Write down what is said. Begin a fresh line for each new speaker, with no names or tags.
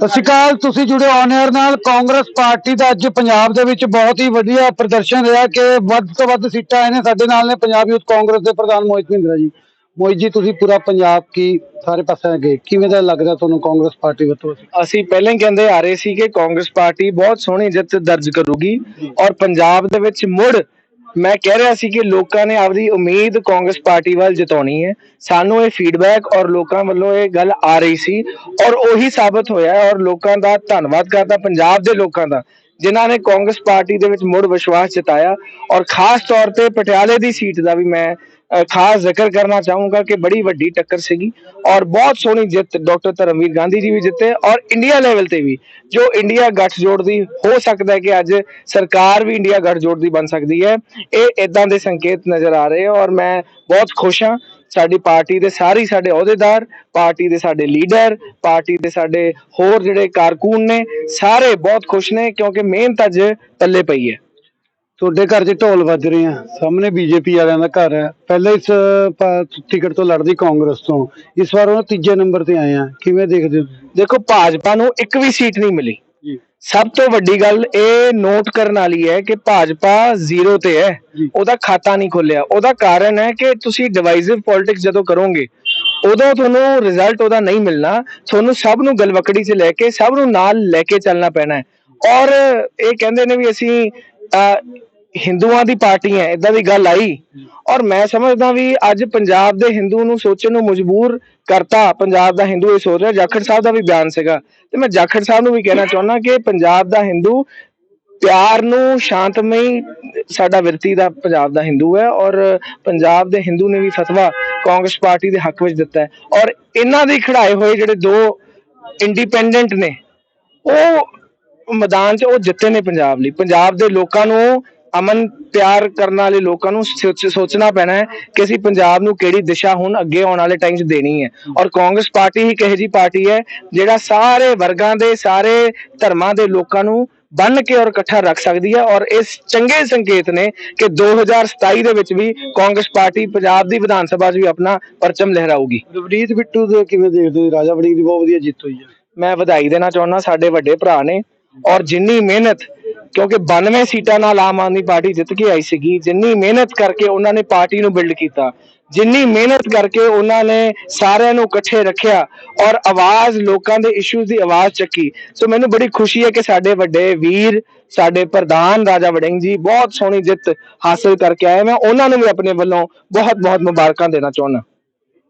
ਸਤਿ ਸ਼੍ਰੀ ਅਕਾਲ, ਤੁਸੀਂ ਜੁੜੇ ਔਨ 에ਅਰ ਨਾਲ। ਕਾਂਗਰਸ ਪਾਰਟੀ ਦਾ ਅੱਜ ਪੰਜਾਬ ਦੇ ਵਿੱਚ ਬਹੁਤ ਹੀ ਵਧੀਆ ਪ੍ਰਦਰਸ਼ਨ ਰਿਹਾ ਕਿ ਵੱਧ ਤੋਂ ਵੱਧ ਸੀਟਾਂ ਆਏ ਸਾਡੇ ਨਾਲ ਨੇ। ਪੰਜਾਬ ਯੂਥ ਕਾਂਗਰਸ ਦੇ ਪ੍ਰਧਾਨ ਮੋਹਿਤ ਮਹਿੰਦਰਾ ਜੀ। ਮੋਹਿਤ ਜੀ, ਤੁਸੀਂ ਪੂਰਾ ਪੰਜਾਬ ਕੀ ਸਾਰੇ ਪਾਸੇ ਗਏ ਕਿਵੇਂ ਦਾ ਲੱਗਦਾ ਤੁਹਾਨੂੰ ਕਾਂਗਰਸ ਪਾਰਟੀ ਵੱਲੋਂ?
ਅਸੀਂ ਪਹਿਲਾਂ ਹੀ ਕਹਿੰਦੇ ਆ ਰਹੇ ਸੀ ਕਿ ਕਾਂਗਰਸ ਪਾਰਟੀ ਬਹੁਤ ਸੋਹਣੀ ਜਿੱਤ ਦਰਜ ਕਰੂਗੀ ਔਰ ਪੰਜਾਬ ਦੇ ਵਿੱਚ ਮੁੜ ਮੈਂ ਕਹਿ ਰਿਹਾ ਸੀ ਕਿ ਲੋਕਾਂ ਨੇ ਆਪਦੀ ਉਮੀਦ ਕਾਂਗਰਸ ਪਾਰਟੀ ਵੱਲ ਜਤਾਉਣੀ ਹੈ। ਸਾਨੂੰ ਇਹ ਫੀਡਬੈਕ ਔਰ ਲੋਕਾਂ ਵੱਲੋਂ ਇਹ ਗੱਲ ਆ ਰਹੀ ਸੀ ਔਰ ਉਹੀ ਸਾਬਤ ਹੋਇਆ ਔਰ ਲੋਕਾਂ ਦਾ ਧੰਨਵਾਦ ਕਰਦਾ ਪੰਜਾਬ ਦੇ ਲੋਕਾਂ ਦਾ, ਜਿਨ੍ਹਾਂ ਨੇ ਕਾਂਗਰਸ ਪਾਰਟੀ ਦੇ ਵਿੱਚ ਮੁੜ ਵਿਸ਼ਵਾਸ ਜਤਾਇਆ। ਔਰ ਖਾਸ ਤੌਰ ਤੇ ਪਟਿਆਲੇ ਦੀ ਸੀਟ ਦਾ ਵੀ ਮੈਂ ਖਾਸ ਜ਼ਿਕਰ ਕਰਨਾ ਚਾਹੂੰਗਾ ਕਿ ਬੜੀ ਵੱਡੀ ਟੱਕਰ ਸੀਗੀ ਔਰ ਬਹੁਤ ਸੋਹਣੀ ਜਿੱਤ ਡਾਕਟਰ ਧਰਮਵੀਰ ਗਾਂਧੀ ਜੀ ਵੀ ਜਿੱਤੇ ਔਰ ਇੰਡੀਆ ਲੈਵਲ ਤੇ ਵੀ, ਜੋ ਇੰਡੀਆ ਗੱਠਜੋੜ ਦੀ ਹੋ ਸਕਦਾ ਹੈ ਕਿ ਅੱਜ ਸਰਕਾਰ ਵੀ ਇੰਡੀਆ ਗੱਠਜੋੜ ਦੀ ਬਣ ਸਕਦੀ ਹੈ। ਇਹ ਇਦਾਂ ਦੇ ਸੰਕੇਤ ਨਜ਼ਰ ਆ ਰਹੇ ਔਰ ਮੈਂ ਬਹੁਤ ਖੁਸ਼ ਹਾਂ। ਸਾਡੀ ਪਾਰਟੀ ਦੇ ਸਾਰੇ ਸਾਡੇ ਅਹੁਦੇਦਾਰ, ਪਾਰਟੀ ਦੇ ਸਾਡੇ ਲੀਡਰ, ਪਾਰਟੀ ਦੇ ਸਾਡੇ ਹੋਰ ਜਿਹੜੇ ਕਾਰਕੁਨ ਨੇ, ਸਾਰੇ ਬਹੁਤ ਖੁਸ਼ ਨੇ ਕਿਉਂਕਿ ਮਿਹਨਤ ਅੱਜ ਪੱਲੇ ਪਈ ਹੈ।
ਤੁਹਾਡੇ ਘਰ 'ਚ ਢੋਲ ਵੱਜ ਰਹੇ ਆ। ਸਾਹਮਣੇ ਬੀਜੇਪੀ ਵਾਲਿਆਂ ਦਾ ਘਰ ਹੈ ਪਹਿਲਾਂ ਇਸ ਟਿਕਟ ਤੋਂ ਲੜਦੀ ਕਾਂਗਰਸ ਤੋਂ। ਇਸ ਵਾਰ ਉਹ ਤੀਜੇ ਨੰਬਰ ਤੇ ਆਏ ਆ। ਕਿਵੇਂ ਦੇਖਦੇ ਹੋ?
ਦੇਖੋ ਭਾਜਪਾ ਨੂੰ ਇੱਕ ਵੀ ਸੀਟ ਨਹੀਂ ਮਿਲੀ। ਸਭ ਤੋਂ ਵੱਡੀ ਗੱਲ ਇਹ ਨੋਟ ਕਰਨ ਵਾਲੀ ਹੈ ਕਿ ਭਾਜਪਾ ਜ਼ੀਰੋ ਤੇ ਹੈ। ਉਹਦਾ ਖਾਤਾ ਨਹੀਂ ਖੁੱਲਿਆ ਉਹਦਾ ਕਾਰਨ ਹੈ ਕਿ ਤੁਸੀਂ ਡਿਵਾਈਸਿਵ ਪੋਲਿਟਿਕਸ ਜਦੋਂ ਕਰੋਗੇ ਉਦੋਂ ਤੁਹਾਨੂੰ ਰਿਜ਼ਲਟ ਉਹਦਾ ਨਹੀਂ ਮਿਲਣਾ। ਤੁਹਾਨੂੰ ਸਭ ਨੂੰ ਗਲਵਕੜੀ 'ਚ ਲੈ ਕੇ ਸਭ ਨੂੰ ਨਾਲ ਲੈ ਕੇ ਚੱਲਣਾ ਪੈਣਾ ਹੈ। ਔਰ ਇਹ ਕਹਿੰਦੇ ਨੇ ਵੀ ਅਸੀਂ ਹਿੰਦੂਆਂ ਦੀ ਪਾਰਟੀ ਹੈ ਇਦਾਂ ਦੀ ਗੱਲ ਆਈ। ਔਰ ਮੈਂ ਸਮਝਦਾ ਵੀ ਅੱਜ ਪੰਜਾਬ ਦੇ ਹਿੰਦੂ ਨੂੰ ਸੋਚਣ ਨੂੰ ਮਜਬੂਰ ਕਰਤਾ, ਪੰਜਾਬ ਦਾ ਹਿੰਦੂ ਇਹ ਸੋਚ ਰਿਹਾ, ਜਾਖੜ ਸਾਹਿਬ ਦਾ ਵੀ ਬਿਆਨ ਸੀਗਾ। ਤੇ ਮੈਂ ਜਾਖੜ ਸਾਹਿਬ ਨੂੰ ਵੀ ਕਹਿਣਾ ਚਾਹੁੰਦਾ ਕਿ ਪੰਜਾਬ ਦਾ ਹਿੰਦੂ ਪਿਆਰ ਨੂੰ ਸ਼ਾਂਤਮਈ, ਸਾਡਾ ਵਿਰਤੀ ਦਾ ਪੰਜਾਬ ਦਾ ਹਿੰਦੂ ਹੈ ਔਰ ਪੰਜਾਬ ਦੇ ਹਿੰਦੂ ਨੇ ਵੀ ਫਤਵਾ ਕਾਂਗਰਸ ਪਾਰਟੀ ਦੇ ਹੱਕ ਵਿੱਚ ਦਿੱਤਾ ਹੈ। ਔਰ ਇਹਨਾਂ ਦੇ ਖੜਾਏ ਹੋਏ ਜਿਹੜੇ ਦੋ ਇੰਡੀਪੈਂਡੈਂਟ ਨੇ, ਉਹ ਮੈਦਾਨ 'ਚ ਉਹ ਜਿੱਤੇ ਨੇ ਪੰਜਾਬ ਲਈ। ਪੰਜਾਬ ਦੇ ਲੋਕਾਂ ਨੂੰ ਅਮਨ ਪਿਆਰ ਕਰਨ ਵਾਲੇ ਲੋਕਾਂ ਨੂੰ ਸੋਚ- ਸੋਚਣਾ ਪੈਣਾ ਹੈ ਕਿ ਅਸੀਂ ਪੰਜਾਬ ਨੂੰ ਕਿਹੜੀ ਦਿਸ਼ਾ ਹੁਣ ਅੱਗੇ ਆਉਣ ਵਾਲੇ ਟਾਈਮ 'ਚ ਦੇਣੀ ਹੈ। ਔਰ ਕਾਂਗਰਸ ਪਾਰਟੀ ਹੀ ਕਹੇ ਜੀ ਪਾਰਟੀ ਹੈ ਜਿਹੜਾ ਸਾਰੇ ਵਰਗਾਂ ਦੇ ਸਾਰੇ ਧਰਮਾਂ ਦੇ ਲੋਕਾਂ ਨੂੰ ਬੰਨ ਕੇ ਔਰ ਇਕੱਠਾ ਰੱਖ ਸਕਦੀ ਹੈ ਔਰ ਇਸ ਚੰਗੇ ਸੰਕੇਤ ਨੇ ਕਿ 2027 ਦੇ ਵਿੱਚ ਵੀ ਕਾਂਗਰਸ ਪਾਰਟੀ ਪੰਜਾਬ ਦੀ ਵਿਧਾਨ ਸਭਾ 'ਚ ਵੀ ਆਪਣਾ ਪਰਚਮ ਲਹਿਰਾਊਗੀ।
ਰਵਨੀਤ ਬਿੱਟੂ ਦੇ ਕਿਵੇਂ ਦੇਖਦੇ ਹੋ? ਰਾਜਾ ਵੜਿੰਗ ਦੀ ਬਹੁਤ ਵਧੀਆ ਜਿੱਤ ਹੋਈ ਹੈ।
ਮੈਂ ਵਧਾਈ ਦੇਣਾ ਚਾਹੁੰਦਾ ਸਾਡੇ ਵੱਡੇ ਭਰਾ ਨੇ ਔਰ ਜਿੰਨੀ ਮਿਹਨਤ ਕਿਉਂਕਿ 92 ਸੀਟਾਂ ਨਾਲ ਆਮ ਆਦਮੀ ਪਾਰਟੀ ਜਿੱਤ ਕੇ ਆਈ ਸੀਗੀ, ਜਿੰਨੀ ਮਿਹਨਤ ਕਰਕੇ ਉਹਨਾਂ ਨੇ ਪਾਰਟੀ ਨੂੰ ਬਿਲਡ ਕੀਤਾ, ਜਿੰਨੀ ਮਿਹਨਤ ਕਰਕੇ ਉਹਨਾਂ ਨੇ ਸਾਰਿਆਂ ਨੂੰ ਇਕੱਠੇ ਰੱਖਿਆ ਔਰ ਆਵਾਜ਼, ਲੋਕਾਂ ਦੇ ਇਸ਼ੂਜ਼ ਦੀ ਆਵਾਜ਼ ਚੱਕੀ। ਸੋ ਮੈਨੂੰ ਬੜੀ ਖੁਸ਼ੀ ਹੈ ਕਿ ਸਾਡੇ ਵੱਡੇ ਵੀਰ, ਸਾਡੇ ਪ੍ਰਧਾਨ ਰਾਜਾ ਵੜਿੰਗ ਜੀ ਬਹੁਤ ਸੋਹਣੀ ਜਿੱਤ ਹਾਸਲ ਕਰਕੇ ਆਏ। ਮੈਂ ਉਹਨਾਂ ਨੂੰ ਵੀ ਆਪਣੇ ਵੱਲੋਂ ਬਹੁਤ ਬਹੁਤ ਮੁਬਾਰਕਾਂ ਦੇਣਾ ਚਾਹੁੰਦਾ।